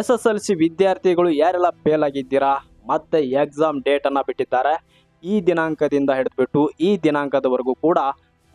S S L C ವಿದ್ಯಾರ್ಥಿಗಳು ಯಾರೆಲ್ಲ fail ಆಗಿದ್ದೀರಾ? ಮತ್ತೆ ಎಕ್ಸಾಮ್ ಡೇಟನ್ನು ಬಿಟ್ಟಿದ್ದಾರೆ. ಈ ದಿನಾಂಕದಿಂದ ಹಿಡಿದ್ಬಿಟ್ಟು ಈ ದಿನಾಂಕದವರೆಗೂ ಕೂಡ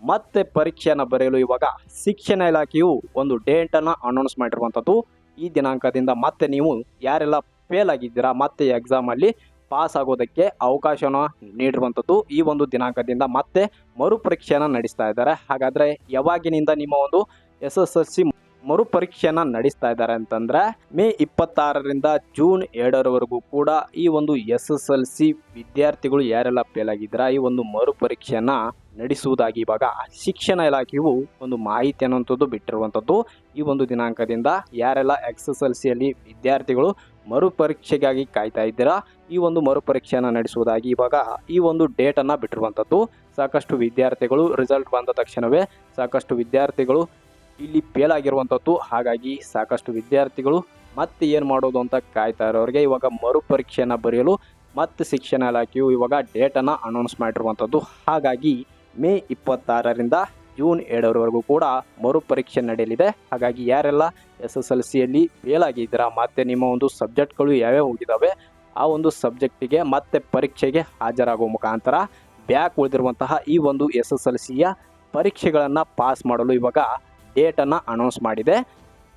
ಮತ್ತೆ ಪರೀಕ್ಷೆಯನ್ನು ಬರೆಯಲು ಇವಾಗ ಶಿಕ್ಷಣ ಇಲಾಖೆಯು ಒಂದು ಡೇಟನ್ನು ಅನೌನ್ಸ್ ಮಾಡಿರುವಂಥದ್ದು. ಈ ದಿನಾಂಕದಿಂದ ಮತ್ತೆ ನೀವು ಯಾರೆಲ್ಲ ಫೇಲ್ ಆಗಿದ್ದೀರಾ, ಮತ್ತೆ ಎಕ್ಸಾಮಲ್ಲಿ ಪಾಸ್ ಆಗೋದಕ್ಕೆ ಅವಕಾಶನ ನೀಡಿರುವಂಥದ್ದು ಈ ಒಂದು ದಿನಾಂಕದಿಂದ ಮತ್ತೆ ಮರುಪರೀಕ್ಷೆಯನ್ನು ನಡೆಸ್ತಾ ಇದ್ದಾರೆ. ಹಾಗಾದರೆ ಯಾವಾಗಿನಿಂದ ನಿಮ್ಮ ಒಂದು ಎಸ್ ಎಸ್ ಎಲ್ ಸಿ ಮರುಪರೀಕ್ಷೆಯನ್ನ ನಡೆಸ್ತಾ ಇದ್ದಾರೆ ಅಂತಂದ್ರೆ, ಮೇ ಇಪ್ಪತ್ತಾರರಿಂದ ಜೂನ್ ಎರಡರವರೆಗೂ ಕೂಡ ಈ ಒಂದು ಎಸ್ ಎಸ್ ಎಲ್ ಸಿ ವಿದ್ಯಾರ್ಥಿಗಳು ಯಾರೆಲ್ಲ ಫೇಲ್ ಆಗಿದ್ರ ಈ ಒಂದು ಮರುಪರೀಕ್ಷೆಯನ್ನ ನಡೆಸುವುದಾಗಿ ಇವಾಗ ಶಿಕ್ಷಣ ಇಲಾಖೆಯು ಒಂದು ಮಾಹಿತಿ ಅನ್ನುವಂಥದ್ದು ಬಿಟ್ಟಿರುವಂಥದ್ದು. ಈ ಒಂದು ದಿನಾಂಕದಿಂದ ಯಾರೆಲ್ಲ ಎಕ್ಸ್ ಎಸ್ ಎಲ್ ಸಿಯಲ್ಲಿ ವಿದ್ಯಾರ್ಥಿಗಳು ಮರುಪರೀಕ್ಷೆಗಾಗಿ ಕಾಯ್ತಾ ಇದ್ದೀರಾ, ಈ ಒಂದು ಮರುಪರೀಕ್ಷೆಯನ್ನು ನಡೆಸುವುದಾಗಿ ಇವಾಗ ಈ ಒಂದು ಡೇಟನ್ನು ಬಿಟ್ಟಿರುವಂಥದ್ದು. ಸಾಕಷ್ಟು ವಿದ್ಯಾರ್ಥಿಗಳು ರಿಸಲ್ಟ್ ಬಂದ ತಕ್ಷಣವೇ ಸಾಕಷ್ಟು ವಿದ್ಯಾರ್ಥಿಗಳು ಇಲ್ಲಿ ಫೇಲ್ ಆಗಿರುವಂಥದ್ದು ಹಾಗಾಗಿ ಸಾಕಷ್ಟು ವಿದ್ಯಾರ್ಥಿಗಳು ಮತ್ತೆ ಏನು ಮಾಡೋದು ಅಂತ ಕಾಯ್ತಾ ಇರೋರಿಗೆ ಇವಾಗ ಮರುಪರೀಕ್ಷೆಯನ್ನು ಬರೆಯಲು ಮತ್ತು ಶಿಕ್ಷಣ ಇಲಾಖೆಯು ಇವಾಗ ಡೇಟನ್ನು ಅನೌನ್ಸ್ ಮಾಡಿರುವಂಥದ್ದು. ಹಾಗಾಗಿ ಮೇ ಇಪ್ಪತ್ತಾರರಿಂದ ಜೂನ್ ಎರಡರವರೆಗೂ ಕೂಡ ಮರುಪರೀಕ್ಷೆ ನಡೆಯಲಿದೆ. ಹಾಗಾಗಿ ಯಾರೆಲ್ಲ ಎಸ್ ಎಸ್ ಎಲ್ ಸಿಯಲ್ಲಿ ಫೇಲ್ ಆಗಿದ್ದೀರಾ ಮತ್ತೆ ನಿಮ್ಮ ಒಂದು ಸಬ್ಜೆಕ್ಟ್ಗಳು ಯಾವ್ಯಾವ ಹೋಗಿದ್ದಾವೆ ಆ ಒಂದು ಸಬ್ಜೆಕ್ಟಿಗೆ ಮತ್ತೆ ಪರೀಕ್ಷೆಗೆ ಹಾಜರಾಗುವ ಮುಖಾಂತರ ಬ್ಯಾಕ್ ಉಳಿದಿರುವಂತಹ ಈ ಒಂದು ಎಸ್ ಎಸ್ ಎಲ್ ಸಿಯ ಪರೀಕ್ಷೆಗಳನ್ನು ಪಾಸ್ ಮಾಡಲು ಇವಾಗ ಡೇಟನ್ನು ಅನೌನ್ಸ್ ಮಾಡಿದೆ.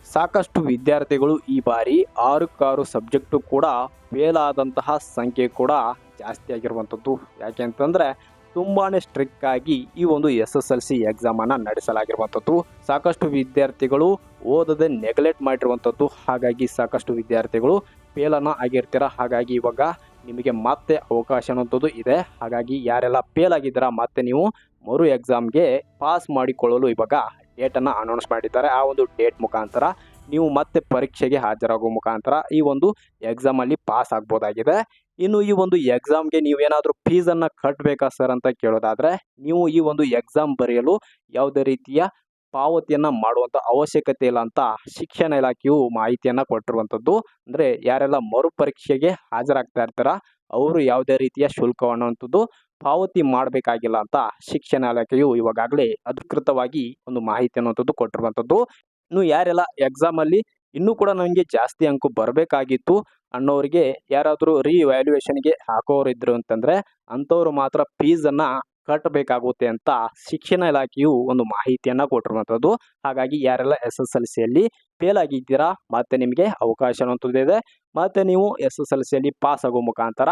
ಸಾಕಷ್ಟು ವಿದ್ಯಾರ್ಥಿಗಳು ಈ ಬಾರಿ ಆರಕ್ಕಾರು ಸಬ್ಜೆಕ್ಟು ಕೂಡ ಫೇಲ್ ಆದಂತಹ ಸಂಖ್ಯೆ ಕೂಡ ಜಾಸ್ತಿ ಆಗಿರುವಂಥದ್ದು ಯಾಕೆ ಅಂತಂದರೆ ತುಂಬಾ ಸ್ಟ್ರಿಕ್ ಆಗಿ ಈ ಒಂದು ಎಸ್ ಎಸ್ ಎಲ್ ಸಿ ಎಕ್ಸಾಮನ್ನು ನಡೆಸಲಾಗಿರುವಂಥದ್ದು ಸಾಕಷ್ಟು ವಿದ್ಯಾರ್ಥಿಗಳು ಓದದೆ ನೆಗ್ಲೆಕ್ಟ್ ಮಾಡಿರುವಂಥದ್ದು ಹಾಗಾಗಿ ಸಾಕಷ್ಟು ವಿದ್ಯಾರ್ಥಿಗಳು ಫೇಲನ್ನು ಆಗಿರ್ತೀರ? ಹಾಗಾಗಿ ಇವಾಗ ನಿಮಗೆ ಮತ್ತೆ ಅವಕಾಶ ಅನ್ನೋಂಥದ್ದು ಇದೆ. ಹಾಗಾಗಿ ಯಾರೆಲ್ಲ ಫೇಲ್ ಆಗಿದ್ದೀರಾ, ಮತ್ತೆ ನೀವು ಮರು ಎಕ್ಸಾಮ್ಗೆ ಪಾಸ್ ಮಾಡಿಕೊಳ್ಳಲು ಇವಾಗ ಡೇಟನ್ನು ಅನೌನ್ಸ್ ಮಾಡಿದ್ದಾರೆ. ಆ ಒಂದು ಡೇಟ್ ಮುಖಾಂತರ ನೀವು ಮತ್ತೆ ಪರೀಕ್ಷೆಗೆ ಹಾಜರಾಗುವ ಮುಖಾಂತರ ಈ ಒಂದು ಎಕ್ಸಾಮಲ್ಲಿ ಪಾಸ್ ಆಗ್ಬೋದಾಗಿದೆ. ಇನ್ನು ಈ ಒಂದು ಎಕ್ಸಾಮ್ಗೆ ನೀವೇನಾದರೂ ಫೀಸನ್ನು ಕಟ್ಟಬೇಕಾ ಸರ್ ಅಂತ ಕೇಳೋದಾದರೆ, ನೀವು ಈ ಒಂದು ಎಕ್ಸಾಮ್ ಬರೆಯಲು ಯಾವುದೇ ರೀತಿಯ ಪಾವತಿಯನ್ನು ಮಾಡುವಂಥ ಅವಶ್ಯಕತೆ ಇಲ್ಲ ಅಂತ ಶಿಕ್ಷಣ ಇಲಾಖೆಯು ಮಾಹಿತಿಯನ್ನು ಕೊಟ್ಟಿರುವಂಥದ್ದು ಅಂದರೆ ಯಾರೆಲ್ಲ ಮರುಪರೀಕ್ಷೆಗೆ ಹಾಜರಾಗ್ತಾ ಇರ್ತಾರ, ಅವರು ಯಾವುದೇ ರೀತಿಯ ಶುಲ್ಕವನ್ನುವಂಥದ್ದು ಪಾವತಿ ಮಾಡಬೇಕಾಗಿಲ್ಲ ಅಂತ ಶಿಕ್ಷಣ ಇಲಾಖೆಯು ಇವಾಗಲೇ ಅಧಿಕೃತವಾಗಿ ಒಂದು ಮಾಹಿತಿ ಅನ್ನುವಂಥದ್ದು ಕೊಟ್ಟಿರುವಂಥದ್ದು. ಇನ್ನು ಯಾರೆಲ್ಲ ಎಕ್ಸಾಮಲ್ಲಿ ಇನ್ನೂ ಕೂಡ ನನಗೆ ಜಾಸ್ತಿ ಅಂಕ ಬರಬೇಕಾಗಿತ್ತು ಅನ್ನೋರಿಗೆ ಯಾರಾದರೂ ರೀ ವ್ಯಾಲ್ಯೂಯೇಷನ್ಗೆ ಹಾಕೋರು ಇದ್ರು ಅಂತಂದರೆ ಅಂಥವ್ರು ಮಾತ್ರ ಫೀಸನ್ನು ಕಟ್ಟಬೇಕಾಗುತ್ತೆ ಅಂತ ಶಿಕ್ಷಣ ಇಲಾಖೆಯು ಒಂದು ಮಾಹಿತಿಯನ್ನು ಕೊಟ್ಟಿರುವಂಥದ್ದು. ಹಾಗಾಗಿ ಯಾರೆಲ್ಲ ಎಸ್ ಎಸ್ ಎಲ್ ಸಿಯಲ್ಲಿ ಫೇಲ್ ಆಗಿದ್ದೀರಾ ಮತ್ತೆ ನಿಮಗೆ ಅವಕಾಶ ಅನ್ನುವಂಥದ್ದು ಇದೆ. ಮತ್ತು ನೀವು ಎಸ್ ಎಸ್ ಎಲ್ ಸಿಯಲ್ಲಿ ಪಾಸ್ ಆಗೋ ಮುಖಾಂತರ